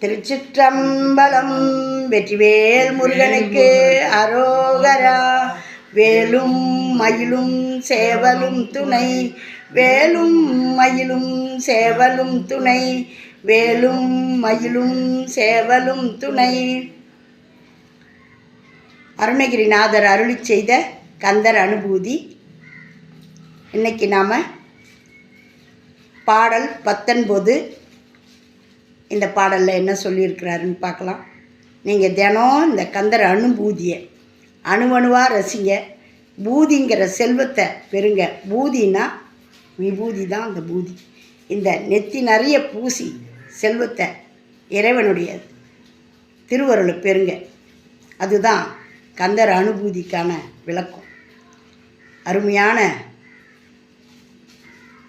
திருச்சிற்றம்பலம் வெற்றிவேல் முருகனுக்கு அரோகரா. வேலும் மயிலும் சேவலும் துணை. வேலும் மயிலும் சேவலும் துணை. வேலும் மயிலும் சேவலும் துணை. அருணகிரிநாதர் அருளி செய்த கந்தர் அனுபூதி. இன்னைக்கு நாம் பாடல் பத்தொன்பது. இந்த பாடலில் என்ன சொல்லியிருக்கிறாருன்னு பார்க்கலாம். நீங்கள் தினம் இந்த கந்தர் அனுபூதியை அணுவணுவாக ரசிங்க. பூதிங்கிற செல்வத்தை பெறுங்க. பூதினா விபூதி தான் அந்த பூதி. இந்த நெத்தி நிறைய பூசி செல்வத்தை இறைவனுடைய திருவருளை பெறுங்க. அதுதான் கந்தர் அனுபூதிக்கான விளக்கம். அருமையான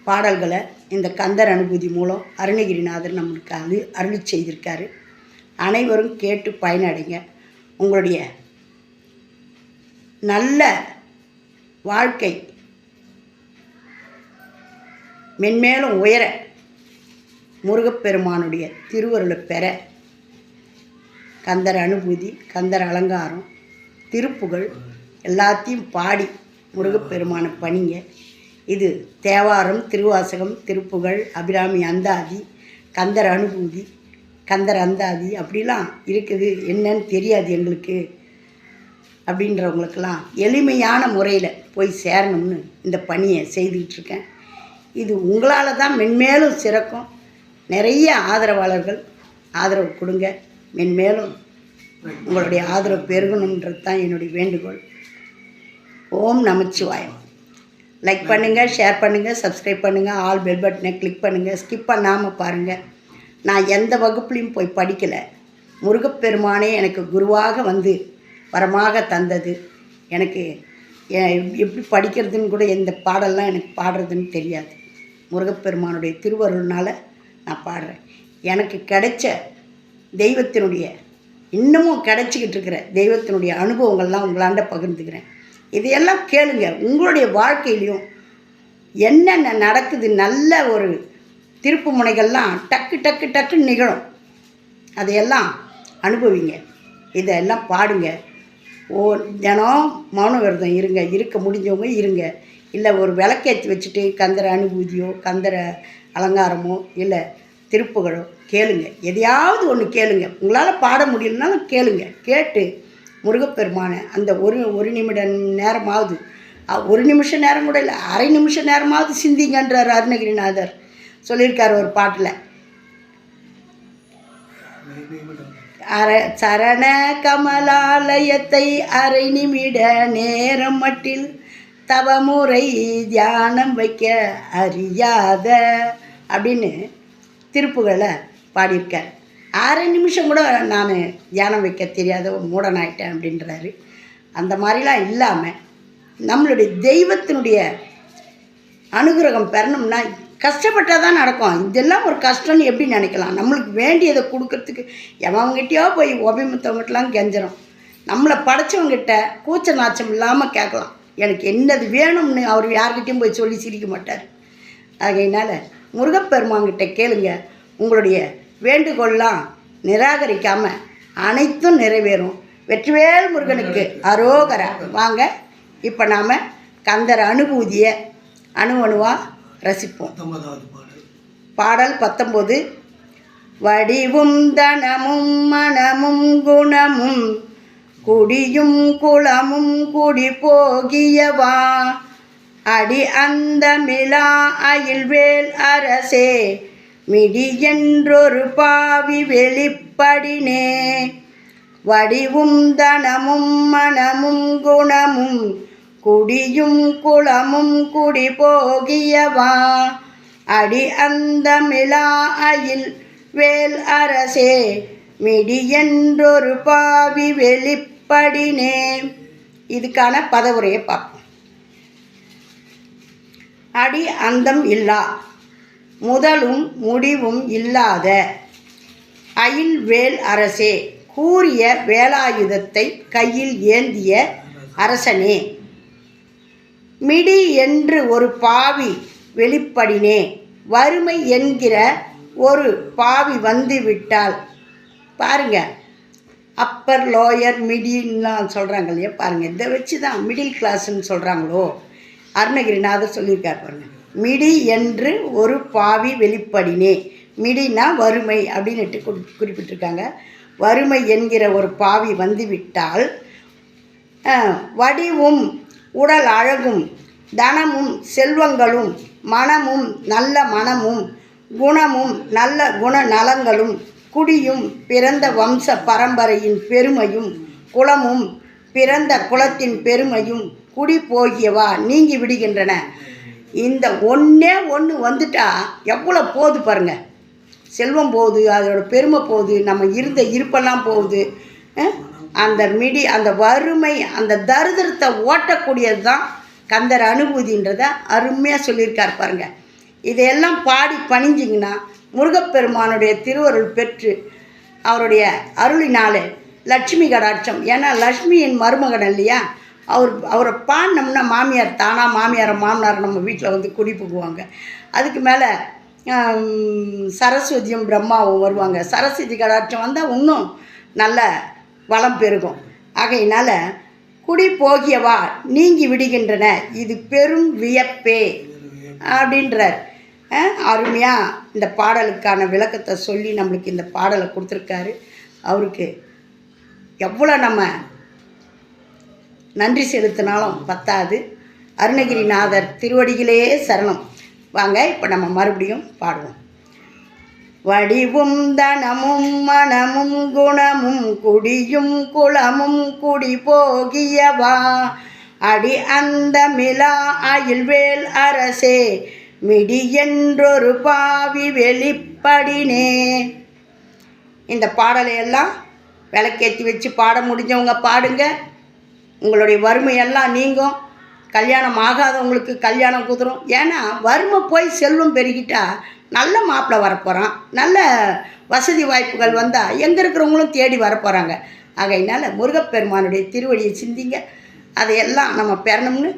பாடல்களை இந்த கந்தர் அனுபூதி மூலம் அருணகிரிநாதர் நம்மளுக்கு அது அருளி செய்திருக்காரு. அனைவரும் கேட்டு பயனடைங்க. உங்களுடைய நல்ல வாழ்க்கை மென்மேலும் உயர முருகப்பெருமானுடைய திருவருளை பெற கந்தர் அனுபூதி கந்தர் அலங்காரம் திருப்புகழ் எல்லாத்தையும் பாடி முருகப்பெருமானை பணிங்க. இது தேவாரம் திருவாசகம் திருப்புகழ் அபிராமி அந்தாதி கந்தர் அனுபூதி கந்தர் அந்தாதி அப்படிலாம் இருக்குது. என்னன்னு தெரியாது எங்களுக்கு அப்படின்றவங்களுக்கெல்லாம். எளிமையான முறையில் போய் சேரணும்னு இந்த பணியை செய்துக்கிட்டுருக்கேன் இது உங்களால் தான் மென்மேலும் சிறக்கும். நிறைய ஆதரவாளர்கள் ஆதரவு கொடுங்க. மென்மேலும் உங்களுடைய ஆதரவு பெருகணுன்றது தான் என்னுடைய வேண்டுகோள். ஓம் நமச்சிவாயம். லைக் பண்ணுங்கள் ஷேர் பண்ணுங்கள் சப்ஸ்கிரைப் பண்ணுங்கள் ஆல் பெல் பட்டனை கிளிக் பண்ணுங்கள் ஸ்கிப் பண்ணாமல் பாருங்கள் நான் எந்த வகுப்புலையும் போய் படிக்கலை. முருகப்பெருமானே எனக்கு குருவாக வந்து வரமாக தந்தது. எனக்கு எப்படி படிக்கிறதுன்னு கூட எந்த பாடல்லாம் எனக்கு பாடுறதுன்னு தெரியாது. முருகப்பெருமானுடைய திருவருள்னால் நான் பாடுறேன். எனக்கு கிடைச்ச தெய்வத்தினுடைய இன்னமும் கிடைச்சிக்கிட்டு இருக்கிற தெய்வத்தினுடைய அனுபவங்கள்லாம் உங்களாண்ட பகிர்ந்துக்கிறேன். இதையெல்லாம் கேளுங்க. உங்களுடைய வாழ்க்கையிலையும் என்னென்ன நடக்குது நல்ல ஒரு திருப்பு முனைகள்லாம் டக்கு டக்கு டக்குன்னு நிகழும். அதையெல்லாம் அனுபவிங்க. இதெல்லாம் பாடுங்க. ஓ தினம் மௌன விரதம் இருங்க. இருக்க முடிஞ்சவங்க இருங்க. இல்லை ஒரு விளக்கேற்றி வச்சுட்டு கந்தர அனுபூதியோ கந்தர அலங்காரமோ இல்லை திருப்புகளோ கேளுங்க. எதையாவது ஒன்று கேளுங்க. உங்களால் பாட முடியலனாலும் கேளுங்க. கேட்டு முருகப்பெருமானை அந்த ஒரு ஒரு நிமிட நேரமாவது ஒரு நிமிஷம் நேரம் கூட இல்லை அரை நிமிஷம் நேரமாவது சிந்திங்கன்றார் அருணகிரிநாதர். சொல்லியிருக்கார் ஒரு பாட்டில். அர சரண கமலாலயத்தை அரை நிமிட நேரம் மட்டில் தவமுறை தியானம் வைக்க அறியாத அப்படின்னு திருப்புகளை பாடியிருக்கார். அரை நிமிஷம் கூட நான் தியானம் வைக்க தெரியாத ஒரு மூடனாயிட்டேன் அப்படின்றாரு. அந்த மாதிரிலாம் இல்லாமல் நம்மளுடைய தெய்வத்தினுடைய அனுகிரகம் பெறணும்னா கஷ்டப்பட்டால் தான் நடக்கும். இதெல்லாம் ஒரு கஷ்டம்னு எப்படி நினைக்கலாம்? நம்மளுக்கு வேண்டியதை கொடுக்கறதுக்கு எவங்கிட்டயோ போய் ஒபிமத்தவங்ககிட்டலாம் கெஞ்சிரும். நம்மளை படைச்சவங்கிட்ட கூச்ச நாச்சம் இல்லாமல் கேட்கலாம். எனக்கு என்னது வேணும்னு அவர் யார்கிட்டையும் போய் சொல்லி சிரிக்க மாட்டார். ஆகையினால முருகப்பெருமான்கிட்ட கேளுங்க. உங்களுடைய வேண்டுகோள்லாம் நிராகரிக்காமல் அனைத்தும் நிறைவேறும். வெற்றிவேல் முருகனுக்கு அரோகரா. வாங்க இப்போ நாம் கந்தர் அனுபூதியை அணு அணுவாக ரசிப்போம். பாடல். பத்தொம்போது வடிவும் தனமும் மனமும் குணமும் குடியும் குளமும் குடி போகியவா? அடி அந்த மிலா அயில்வேல் அரசே மிடியென்றொரு பாவி வெளிப்படினே. வடிவும் தனமும் மனமும் குணமும் குடியும் குளமும் குடி போகியவா. அடி அந்த மிலா அயில் வேல் அரசே மிடியென்றொரு பாவி வெளிப்படினே. இதுக்கான பதவுரையை பார்ப்போம். அடி அந்தம் இல்லா. முதலும் முடிவும் இல்லாத அயில்வேல் அரசே கூறிய வேலாயுதத்தை கையில் ஏந்திய அரசனே மிடி என்று ஒரு பாவி வெளிப்படினே வறுமை என்கிற ஒரு பாவி வந்து விட்டால் பாருங்க அப்பர் லோயர் மிடின்லாம் சொல்கிறாங்க இல்லையா? பாருங்கள் இதை வச்சு தான் மிடில் கிளாஸ்ன்னு சொல்கிறாங்களோ அருணகிரிநாதர் சொல்லியிருக்கார் பாருங்கள் மிடி என்று ஒரு பாவி வெளிப்படினே. மிடினா வறுமை அப்படின்னுட்டு குறி குறிப்பிட்டிருக்காங்க. வறுமை என்கிற ஒரு பாவி வந்துவிட்டால் வடிவும் உடல் அழகும் தனமும் செல்வங்களும் மனமும் நல்ல மனமும் குணமும் நல்ல குண நலங்களும் குடியும் பிறந்த வம்ச பரம்பரையின் பெருமையும் குலமும் பிறந்த குலத்தின் பெருமையும் குடி போகியவா நீங்கி விடுகின்றன. இந்த ஒன்றே ஒன்று வந்துட்டா எவ்வளோ போகுது பாருங்கள் செல்வம் போகுது அதோட பெருமை போகுது நம்ம இருந்த இருப்பெல்லாம் போகுது. அந்த மிடி அந்த வறுமை அந்த தரித்திரத்தை ஓட்டக்கூடியது தான் கந்தர் அனுபூதின்றத அருமையாக சொல்லியிருக்கார் பாருங்கள் இதையெல்லாம் பாடி பணிஞ்சிங்கன்னா முருகப்பெருமானுடைய திருவருள் பெற்று அவருடைய அருளினாலே லட்சுமி கடாட்சம். ஏன்னா லக்ஷ்மியின் மருமகன் இல்லையா? அவர் அவரை பாடினோம்னா மாமியார் தானாக மாமியாரை மாமனார் நம்ம வீட்டில் வந்து குடி புகுவாங்க. அதுக்கு மேலே சரஸ்வதியும் பிரம்மாவும் வருவாங்க. சரஸ்வதி கடாட்சம் வந்தால் இன்னும் நல்ல வளம் பெருகும். ஆகையினால் குடி போகியவா நீங்கி விடுகின்றன இது பெரும் வியப்பே அப்படின்றார். அருமையாக இந்த பாடலுக்கான விளக்கத்தை சொல்லி நம்மளுக்கு இந்த பாடலை கொடுத்துருக்காரு. அவருக்கு எவ்வளோ நம்ம நன்றி செலுத்தினாலும் பத்தாது. அருணகிரிநாதர் திருவடியிலே சரணம். வாங்க இப்போ நம்ம மறுபடியும் பாடுவோம். வடிவும் தனமும் மனமும் குணமும் குடியும் குளமும் குடி போகியவா? அடி அந்த மிலா அயில்வேல் அரசே மிடி என்றொரு பாவி வெளிப்படினே. இந்த பாடலை எல்லாம் விளக்கேற்றி வச்சு பாட முடிஞ்சவங்க பாடுங்க. உங்களுடைய வறுமையெல்லாம் நீங்கும். கல்யாணம் ஆகாதவங்களுக்கு கல்யாணம் குதிரும். ஏன்னா வறுமை போய் செல்வம் பெருகிட்டால் நல்ல மாப்பிள்ளை வரப்போகிறான் நல்ல வசதி வாய்ப்புகள் வந்தால் எங்கே இருக்கிறவங்களும் தேடி வரப்போகிறாங்க ஆகையினால் முருகப்பெருமானுடைய திருவடியை சிந்திங்க. அதையெல்லாம் நம்ம பெறணும்னு.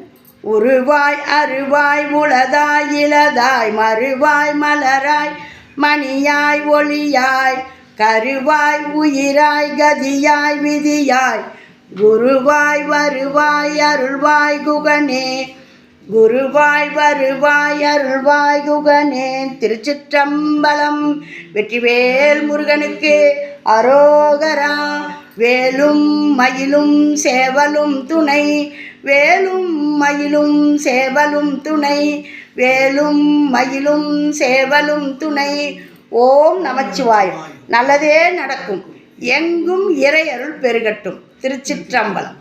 உருவாய் அருவாய் உளதாய் இளதாய் மறுவாய் மலராய் மணியாய் ஒளியாய் கருவாய் உயிராய் கதியாய் விதியாய். குருவாய் வருவாய் அருள்வாய் குகனே. குருவாய் வருவாய் அருள்வாய் குகனே. திருச்சிற்றம்பலம் வெற்றிவேல் முருகனுக்கு அரோகரா. வேலும் மயிலும் சேவலும் துணை. வேலும் மயிலும் சேவலும் துணை. வேலும் மயிலும் சேவலும் துணை. ஓம் நமச்சிவாய் நல்லதே நடக்கும். எங்கும் இறையருள் பெருகட்டும். திருச்சிற்றம்பலம்.